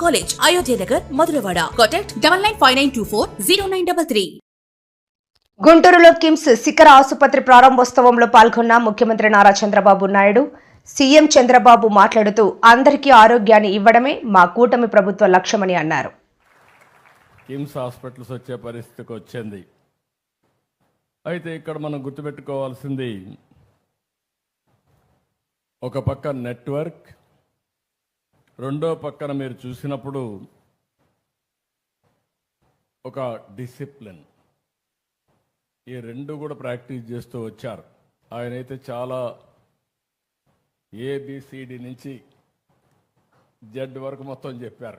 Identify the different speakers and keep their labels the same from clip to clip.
Speaker 1: college Ayodhya Nagar Madhurawada contact double nine five nine two four zero nine double three
Speaker 2: గుంటూరులో KIMS Shikhara ఆసుపత్రి ప్రారంభోత్సవంలో పాల్గొన్న ముఖ్యమంత్రి Nara Chandrababu Naidu CM Chandrababu మాట్లాడుతూ అందరికీ ఆరోగ్యాన్ని ఇవ్వడమే మా కూటమి ప్రభుత్వ లక్ష్యమని అన్నారు.
Speaker 3: కిమ్స్ హాస్పిటల్స్ వచ్చే పరిస్థితికి వచ్చింది. అయితే ఇక్కడ మనం గుర్తుపెట్టుకోవాల్సింది ఒక పక్క నెట్వర్క్ రెండో పక్కన మీరు చూసినప్పుడు ఒక డిసిప్లిన్. ఈ రెండు కూడా ప్రాక్టీస్ చేస్తూ వచ్చారు. ఆయన అయితే చాలా ఏబిసిడి నుంచి జెడ్ వరకు మొత్తం చెప్పారు.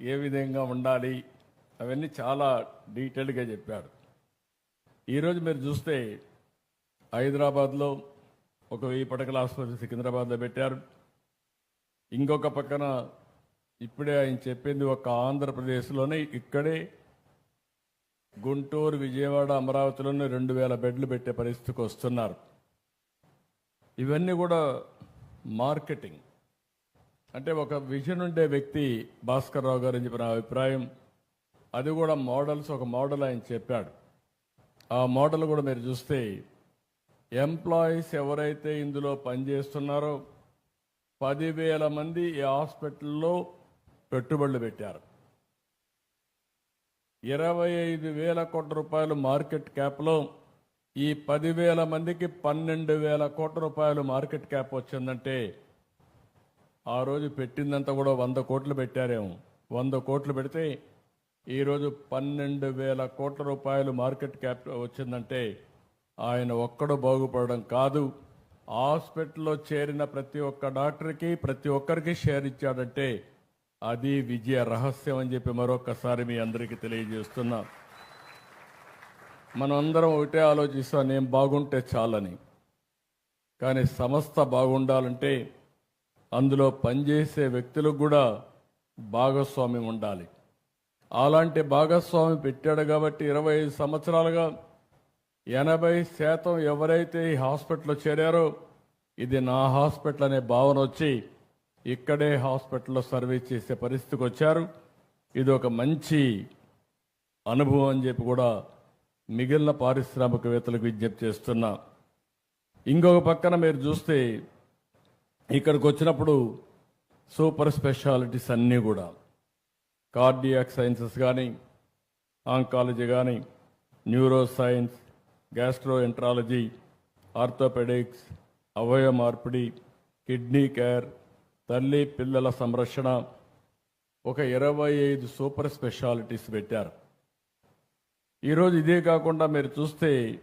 Speaker 3: ఏ విధంగా ఉండాలి అవన్నీ చాలా డీటెయిల్డ్గా చెప్పారు. ఈరోజు మీరు చూస్తే హైదరాబాద్లో ఒక వెయ్యి పడకల ఆసుపత్రి సికింద్రాబాద్లో పెట్టారు. ఇంకొక పక్కన ఇప్పుడే ఆయన చెప్పింది ఒక ఆంధ్రప్రదేశ్లోనే ఇక్కడే గుంటూరు విజయవాడ అమరావతిలోనే రెండు వేల బెడ్లు పెట్టే పరిస్థితికి వస్తున్నారు. ఇవన్నీ కూడా మార్కెటింగ్. అంటే ఒక విజన్ ఉండే వ్యక్తి భాస్కర్ రావు గారు అని చెప్పిన అభిప్రాయం అది కూడా మోడల్స్ ఒక మోడల్ ఆయన చెప్పాడు. ఆ మోడల్ కూడా మీరు చూస్తే ఎంప్లాయీస్ ఎవరైతే ఇందులో పనిచేస్తున్నారో పదివేల మంది ఈ హాస్పిటల్లో పెట్టుబడులు పెట్టారు. ఇరవై ఐదు వేల కోట్ల రూపాయలు మార్కెట్ క్యాప్లో ఈ పదివేల మందికి పన్నెండు వేల కోట్ల రూపాయలు మార్కెట్ క్యాప్ వచ్చిందంటే ఆ రోజు పెట్టిందంతా కూడా వంద కోట్లు పెట్టారేమో. వంద కోట్లు పెడితే ఈరోజు పన్నెండు వేల కోట్ల రూపాయలు మార్కెట్ క్యాప్ వచ్చిందంటే ఆయన ఒక్కడు బాగుపడడం కాదు. హాస్పిటల్లో చేరిన ప్రతి ఒక్క డాక్టర్కి ప్రతి ఒక్కరికి షేర్ ఇచ్చాడంటే అది విజయ రహస్యం అని చెప్పి మరొకసారి మీ అందరికీ తెలియజేస్తున్నా. మనమందరం ఒకటే ఆలోచిస్తాం నేను బాగుంటే చాలని. కానీ సంస్థ బాగుండాలంటే అందులో పనిచేసే వ్యక్తులకు కూడా భాగస్వామ్యం ఉండాలి. అలాంటి భాగస్వామి పెట్టాడు కాబట్టి ఇరవై ఐదు సంవత్సరాలుగా ఎనభై శాతం ఎవరైతే ఈ హాస్పిటల్లో చేరారో ఇది నా హాస్పిటల్ అనే భావన వచ్చి ఇక్కడే హాస్పిటల్లో సర్వీస్ చేసే పరిస్థితికి వచ్చారు. ఇది ఒక మంచి అనుభవం అని చెప్పి కూడా మిగిలిన పారిశ్రామికవేత్తలకు విజ్ఞప్తి చేస్తున్నా. ఇంకొక పక్కన మీరు చూస్తే ఇక్కడికి వచ్చినప్పుడు సూపర్ స్పెషాలిటీస్ అన్నీ కూడా. కార్డియాక్ సైన్సెస్ కానీ ఆంకాలజీ కానీ neuro science gastroenterology orthopaedics అవయవ మార్పిడి కిడ్నీ కేర్ తల్లి పిల్లల సంరక్షణ ఒక ఇరవై ఐదు సూపర్ స్పెషాలిటీస్ పెట్టారు. ఈరోజు ఇదే కాకుండా మీరు చూస్తే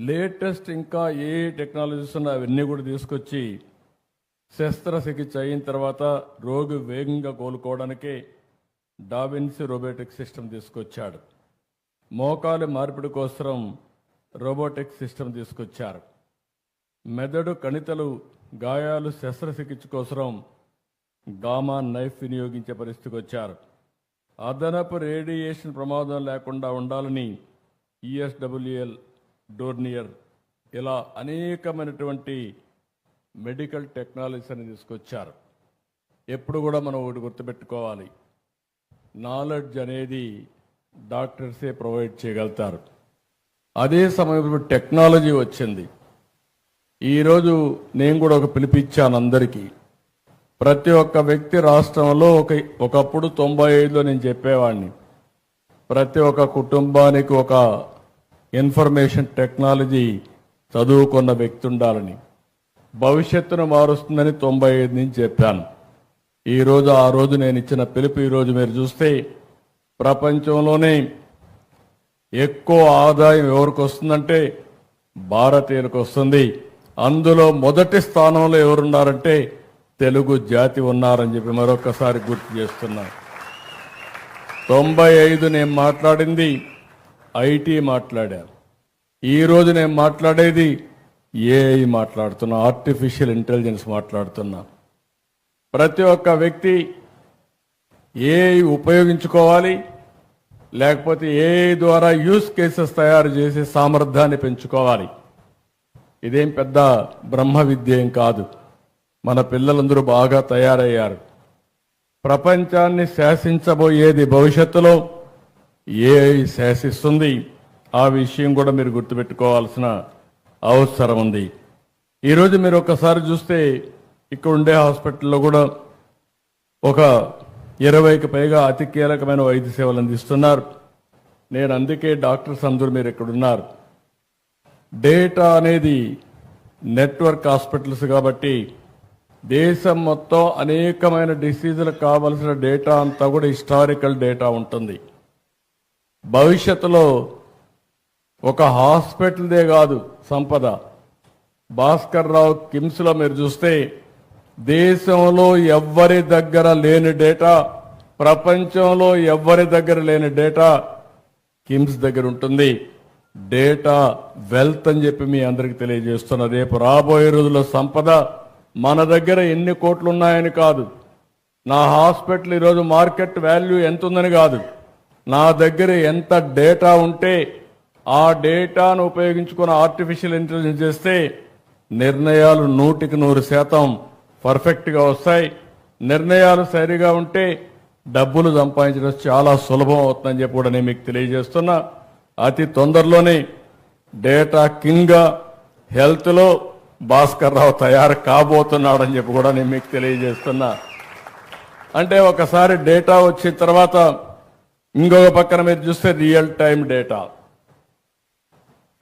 Speaker 3: లేటెస్ట్ ఇంకా ఏ టెక్నాలజీస్ ఉన్నా అవన్నీ కూడా తీసుకొచ్చి శస్త్రచికిత్స అయిన తర్వాత రోగి వేగంగా కోలుకోవడానికి డావిన్సీ రోబోటిక్ సిస్టమ్ తీసుకొచ్చాడు. మోకాలు మార్పిడి కోసం రోబోటిక్ సిస్టమ్ తీసుకొచ్చారు. మెదడు కణితలు గాయాలు శస్త్రచికిత్స కోసం గామా నైఫ్ వినియోగించే పరిస్థితికి వచ్చారు. అదనపు రేడియేషన్ ప్రమాదం లేకుండా ఉండాలని ఈఎస్డబ్ల్యూఎల్ డోర్నియర్ ఇలా అనేకమైనటువంటి మెడికల్ టెక్నాలజీస్ అని తీసుకొచ్చారు. ఎప్పుడు కూడా మనం ఒకటి గుర్తుపెట్టుకోవాలి. నాలెడ్జ్ అనేది డాక్టర్సే ప్రొవైడ్ చేయగలుగుతారు. అదే సమయంలో టెక్నాలజీ వచ్చింది. ఈరోజు నేను కూడా ఒక పిలిపిచ్చాను అందరికీ. ప్రతి ఒక్క వ్యక్తి రాష్ట్రంలో ఒక ఒకప్పుడు తొంభై ఐదులో నేను చెప్పేవాడిని ప్రతి ఒక్క కుటుంబానికి ఒక ఇన్ఫర్మేషన్ టెక్నాలజీ చదువుకున్న వ్యక్తి ఉండాలని. భవిష్యత్తును మారుస్తుందని తొంభై ఐదు నుంచి చెప్పాను. ఈరోజు ఆ రోజు నేను ఇచ్చిన పిలుపు ఈరోజు మీరు చూస్తే ప్రపంచంలోనే ఎక్కువ ఆదాయం ఎవరికి వస్తుందంటే భారతీయులకు వస్తుంది. అందులో మొదటి స్థానంలో ఎవరున్నారంటే తెలుగు జాతి ఉన్నారని చెప్పి మరొకసారి గుర్తు చేస్తున్నా. తొంభై ఐదు నేను మాట్లాడింది ఐటీ మాట్లాడాను ఈరోజు నేను మాట్లాడేది ఏఐ మాట్లాడుతున్నా ఆర్టిఫిషియల్ ఇంటెలిజెన్స్ మాట్లాడుతున్నా. ప్రతి ఒక్క వ్యక్తి ఏఐ ఉపయోగించుకోవాలి లేకపోతే ఏ ద్వారా యూస్ కేసెస్ తయారు చేసే సామర్థ్యాన్ని పెంచుకోవాలి. ఇదేం పెద్ద బ్రహ్మ విద్య ఏం కాదు. మన పిల్లలందరూ బాగా తయారయ్యారు. ప్రపంచాన్ని శాసించబోయేది భవిష్యత్తులో ఏఐ శాసిస్తుంది. ఆ విషయం కూడా మీరు గుర్తుపెట్టుకోవాల్సిన అవసరం ఉంది. ఈరోజు మీరు ఒక్కసారి చూస్తే ఇక్కడ ఉండే హాస్పిటల్లో కూడా ఒక ఇరవైకి పైగా అతి కీలకమైన వైద్య సేవలు అందిస్తున్నారు. నేను అందుకే డాక్టర్స్ అందరూ మీరు ఇక్కడ ఉన్నారు. డేటా అనేది నెట్వర్క్ హాస్పిటల్స్ కాబట్టి దేశం మొత్తం అనేకమైన డిసీజులకు కావలసిన డేటా అంతా కూడా హిస్టారికల్ డేటా ఉంటుంది. భవిష్యత్తులో ఒక హాస్పిటల్దే కాదు సంపద. భాస్కర్ రావు కిమ్స్లో మీరు చూస్తే దేశంలో ఎవ్వరి దగ్గర లేని డేటా ప్రపంచంలో ఎవ్వరి దగ్గర లేని డేటా కిమ్స్ దగ్గర ఉంటుంది. డేటా వెల్త్ అని చెప్పి మీ అందరికి తెలియజేస్తున్న. రేపు రాబోయే రోజుల్లో సంపద మన దగ్గర ఎన్ని కోట్లు ఉన్నాయని కాదు. నా హాస్పిటల్ ఈరోజు మార్కెట్ వాల్యూ ఎంత ఉందని కాదు. నా దగ్గర ఎంత డేటా ఉంటే ఆ డేటాను ఉపయోగించుకుని ఆర్టిఫిషియల్ ఇంటెలిజెన్స్ చేస్తే నిర్ణయాలు నూటికి నూరు శాతం పర్ఫెక్ట్గా వస్తాయి. నిర్ణయాలు సరిగా ఉంటే డబ్బులు సంపాదించడం చాలా సులభం అవుతుందని చెప్పి కూడా నేను మీకు తెలియజేస్తున్నా. అతి తొందరలోనే డేటా కింగ్గా హెల్త్లో భాస్కర్ రావు తయారు కాబోతున్నాడని చెప్పి కూడా నేను మీకు తెలియజేస్తున్నా. అంటే ఒకసారి డేటా వచ్చిన తర్వాత ఇంకొక పక్కన మీరు చూస్తే రియల్ టైం డేటా.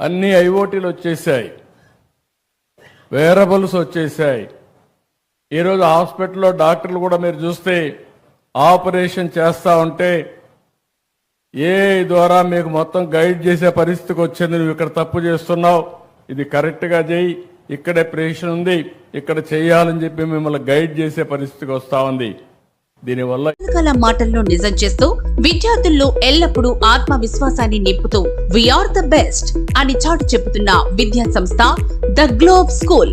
Speaker 3: అన్ని ఐఓటీలు వచ్చేసాయి. వేరబుల్స్ వచ్చేసాయి. ఈరోజు హాస్పిటల్లో డాక్టర్లు కూడా మీరు చూస్తే ఆపరేషన్ చేస్తూ ఉంటే ఏ ద్వారా మీకు మొత్తం గైడ్ చేసే పరిస్థితికి వచ్చింది నువ్వు ఇక్కడ తప్పు చేస్తున్నావు ఇది కరెక్ట్గా చేయి ఇక్కడే ప్రేషన్ ఉంది ఇక్కడ చేయాలని చెప్పి మిమ్మల్ని గైడ్ చేసే పరిస్థితికి వస్తా ఉంది. దీనివల్ల
Speaker 1: పుస్తకాల మాటల్లో నిజం చేస్తూ విద్యార్థుల్లో ఎల్లప్పుడూ ఆత్మవిశ్వాసాన్ని నింపుతూ వీఆర్ ద బెస్ట్ అని చాటు చెబుతున్న విద్యా సంస్థ ద గ్లోబ్ స్కూల్